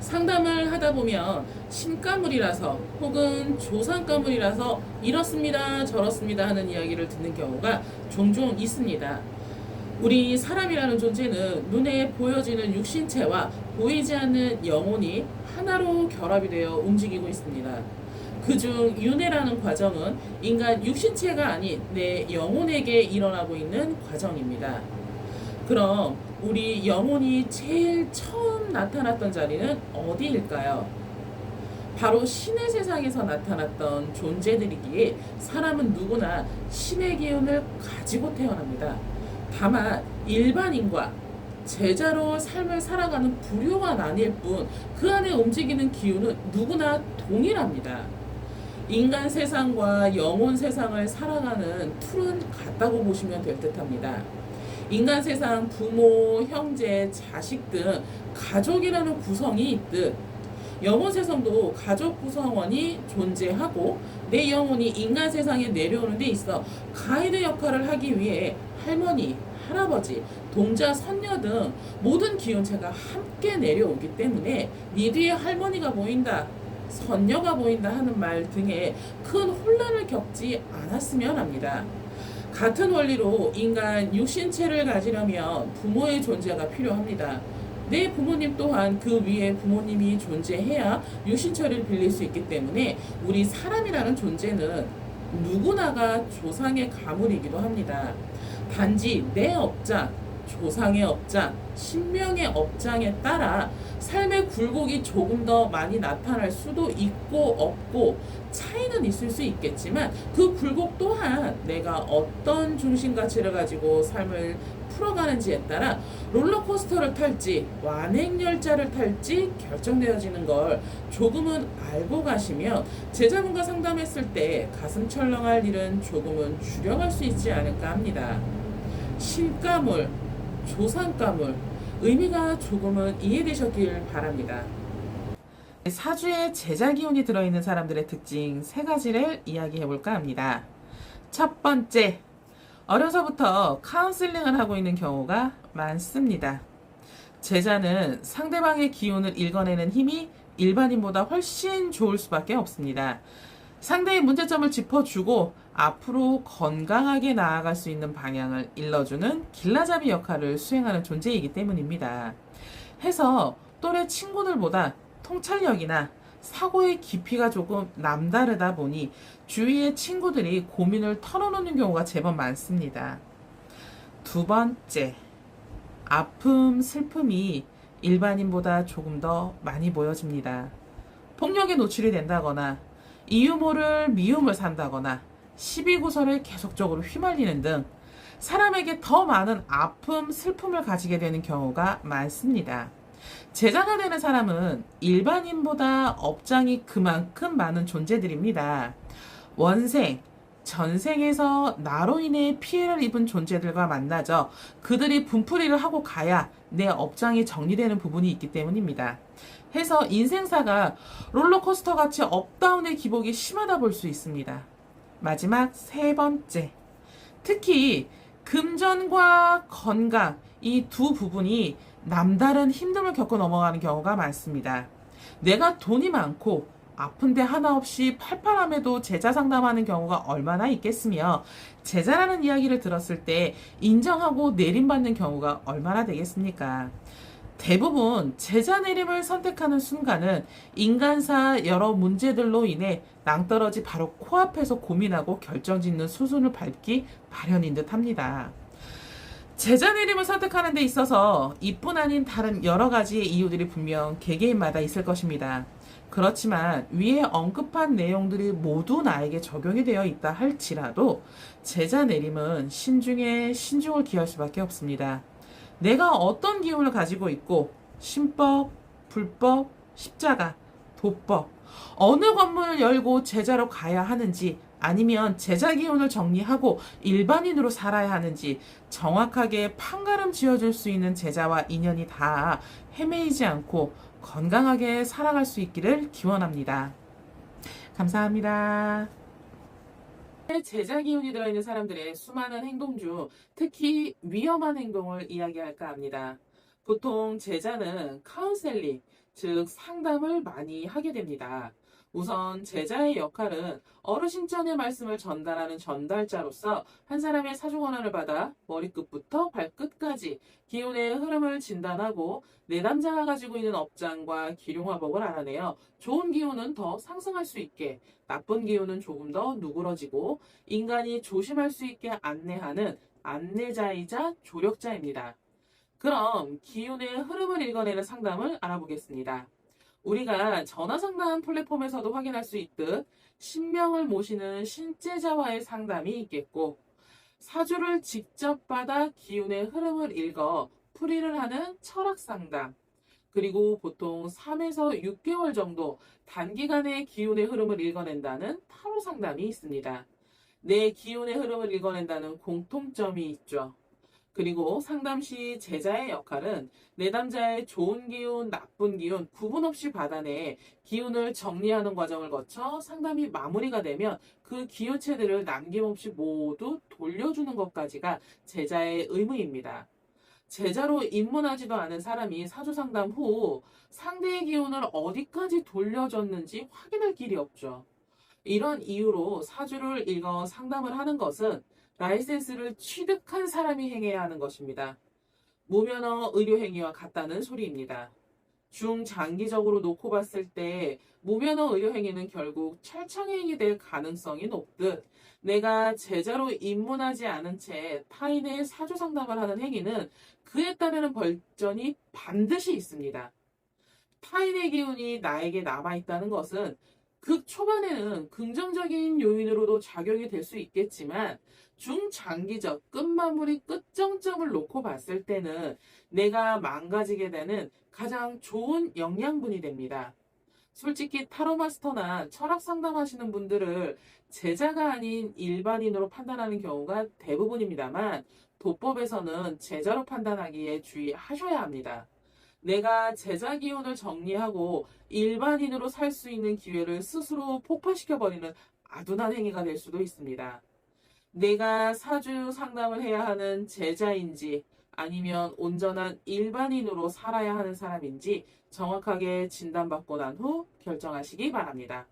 상담을 하다 보면 신가물이라서 혹은 조상가물이라서 이렇습니다 저렇습니다 하는 이야기를 듣는 경우가 종종 있습니다. 우리 사람이라는 존재는 눈에 보여지는 육신체와 보이지 않는 영혼이 하나로 결합이 되어 움직이고 있습니다. 그중 윤회라는 과정은 인간 육신체가 아닌 내 영혼에게 일어나고 있는 과정입니다. 그럼 우리 영혼이 제일 처음 나타났던 자리는 어디일까요? 바로 신의 세상에서 나타났던 존재들이기에 사람은 누구나 신의 기운을 가지고 태어납니다. 다만 일반인과 제자로 삶을 살아가는 부류가 나뉠 뿐그 안에 움직이는 기운은 누구나 동일합니다. 인간 세상과 영혼 세상을 살아가는 틀은 같다고 보시면 될 듯합니다. 인간 세상 부모, 형제, 자식 등 가족이라는 구성이 있듯 영혼 세상도 가족 구성원이 존재하고 내 영혼이 인간 세상에 내려오는 데 있어 가이드 역할을 하기 위해 할머니, 할아버지, 동자, 선녀 등 모든 기운체가 함께 내려오기 때문에 네 뒤에 할머니가 보인다, 선녀가 보인다 하는 말 등에 큰 혼란을 겪지 않았으면 합니다. 같은 원리로 인간 육신체를 가지려면 부모의 존재가 필요합니다. 내 부모님 또한 그 위에 부모님이 존재해야 육신체를 빌릴 수 있기 때문에 우리 사람이라는 존재는 누구나가 조상의 가물이기도 합니다. 단지 내 업장, 조상의 업장, 신명의 업장에 따라 삶의 굴곡이 조금 더 많이 나타날 수도 있고 없고 차이는 있을 수 있겠지만 그 굴곡 또한 내가 어떤 중심 가치를 가지고 삶을 풀어가는지에 따라 롤러코스터를 탈지 완행열차를 탈지 결정되어지는 걸 조금은 알고 가시면 제자분과 상담했을 때 가슴 철렁할 일은 조금은 줄여갈 수 있지 않을까 합니다. 신가물, 조상가물 의미가 조금은 이해되셨길 바랍니다. 사주에 제자 기운이 들어있는 사람들의 특징 세 가지를 이야기해 볼까 합니다. 첫 번째, 어려서부터 카운슬링을 하고 있는 경우가 많습니다. 제자는 상대방의 기운을 읽어내는 힘이 일반인보다 훨씬 좋을 수밖에 없습니다. 상대의 문제점을 짚어주고 앞으로 건강하게 나아갈 수 있는 방향을 일러주는 길라잡이 역할을 수행하는 존재이기 때문입니다. 해서 또래 친구들보다 통찰력이나 사고의 깊이가 조금 남다르다 보니 주위의 친구들이 고민을 털어놓는 경우가 제법 많습니다. 두 번째, 아픔, 슬픔이 일반인보다 조금 더 많이 보여집니다. 폭력에 노출이 된다거나 이유 모를 미움을 산다거나 시비고설을 계속적으로 휘말리는 등 사람에게 더 많은 아픔, 슬픔을 가지게 되는 경우가 많습니다. 제자가 되는 사람은 일반인보다 업장이 그만큼 많은 존재들입니다. 원생, 전생에서 나로 인해 피해를 입은 존재들과 만나죠. 그들이 분풀이를 하고 가야 내 업장이 정리되는 부분이 있기 때문입니다. 해서 인생사가 롤러코스터 같이 업다운의 기복이 심하다 볼 수 있습니다. 마지막 세 번째. 특히 금전과 건강 이 두 부분이 남다른 힘듦을 겪어 넘어가는 경우가 많습니다. 내가 돈이 많고 아픈데 하나 없이 팔팔함에도 제자 상담하는 경우가 얼마나 있겠으며 제자라는 이야기를 들었을 때 인정하고 내림받는 경우가 얼마나 되겠습니까? 대부분 제자 내림을 선택하는 순간은 인간사 여러 문제들로 인해 낭떠러지 바로 코앞에서 고민하고 결정짓는 수순을 밟기 마련인 듯 합니다. 제자 내림을 선택하는 데 있어서 이뿐 아닌 다른 여러 가지의 이유들이 분명 개개인마다 있을 것입니다. 그렇지만 위에 언급한 내용들이 모두 나에게 적용이 되어 있다 할지라도 제자 내림은 신중에 신중을 기할 수밖에 없습니다. 내가 어떤 기운을 가지고 있고 신법, 불법, 십자가, 도법 어느 관문을 열고 제자로 가야 하는지 아니면 제자 기운을 정리하고 일반인으로 살아야 하는지 정확하게 판가름 지어줄 수 있는 제자와 인연이 다 헤매이지 않고 건강하게 살아갈 수 있기를 기원합니다. 감사합니다. 제자 기운이 들어있는 사람들의 수많은 행동 중 특히 위험한 행동을 이야기할까 합니다. 보통 제자는 카운셀링, 즉 상담을 많이 하게 됩니다. 우선 제자의 역할은 어르신전의 말씀을 전달하는 전달자로서 한 사람의 사주 권한을 받아 머리끝부터 발끝까지 기운의 흐름을 진단하고 내담자가 가지고 있는 업장과 기룡화복을 알아내어 좋은 기운은 더 상승할 수 있게 나쁜 기운은 조금 더 누그러지고 인간이 조심할 수 있게 안내하는 안내자이자 조력자입니다. 그럼 기운의 흐름을 읽어내는 상담을 알아보겠습니다. 우리가 전화상담 플랫폼에서도 확인할 수 있듯 신명을 모시는 신제자와의 상담이 있겠고 사주를 직접 받아 기운의 흐름을 읽어 풀이를 하는 철학 상담 그리고 보통 3에서 6개월 정도 단기간의 기운의 흐름을 읽어낸다는 타로 상담이 있습니다. 내 기운의 흐름을 읽어낸다는 공통점이 있죠. 그리고 상담 시 제자의 역할은 내담자의 좋은 기운, 나쁜 기운 구분 없이 받아내 기운을 정리하는 과정을 거쳐 상담이 마무리가 되면 그 기운체들을 남김없이 모두 돌려주는 것까지가 제자의 의무입니다. 제자로 입문하지도 않은 사람이 사주 상담 후 상대의 기운을 어디까지 돌려줬는지 확인할 길이 없죠. 이런 이유로 사주를 읽어 상담을 하는 것은 라이센스를 취득한 사람이 행해야 하는 것입니다. 무면허 의료행위와 같다는 소리입니다. 중장기적으로 놓고 봤을 때 무면허 의료행위는 결국 철창행위 될 가능성이 높듯 내가 제자로 입문하지 않은 채 타인의 사주 상담을 하는 행위는 그에 따르는 벌전이 반드시 있습니다. 타인의 기운이 나에게 남아있다는 것은 극 초반에는 긍정적인 요인으로도 작용이 될 수 있겠지만 중장기적 끝마무리 끝정점을 놓고 봤을 때는 내가 망가지게 되는 가장 좋은 영양분이 됩니다. 솔직히 타로 마스터나 철학 상담하시는 분들을 제자가 아닌 일반인으로 판단하는 경우가 대부분입니다만 도법에서는 제자로 판단하기에 주의하셔야 합니다. 내가 제자 기운을 정리하고 일반인으로 살 수 있는 기회를 스스로 폭파시켜버리는 아둔한 행위가 될 수도 있습니다. 내가 사주 상담을 해야 하는 제자인지 아니면 온전한 일반인으로 살아야 하는 사람인지 정확하게 진단받고 난 후 결정하시기 바랍니다.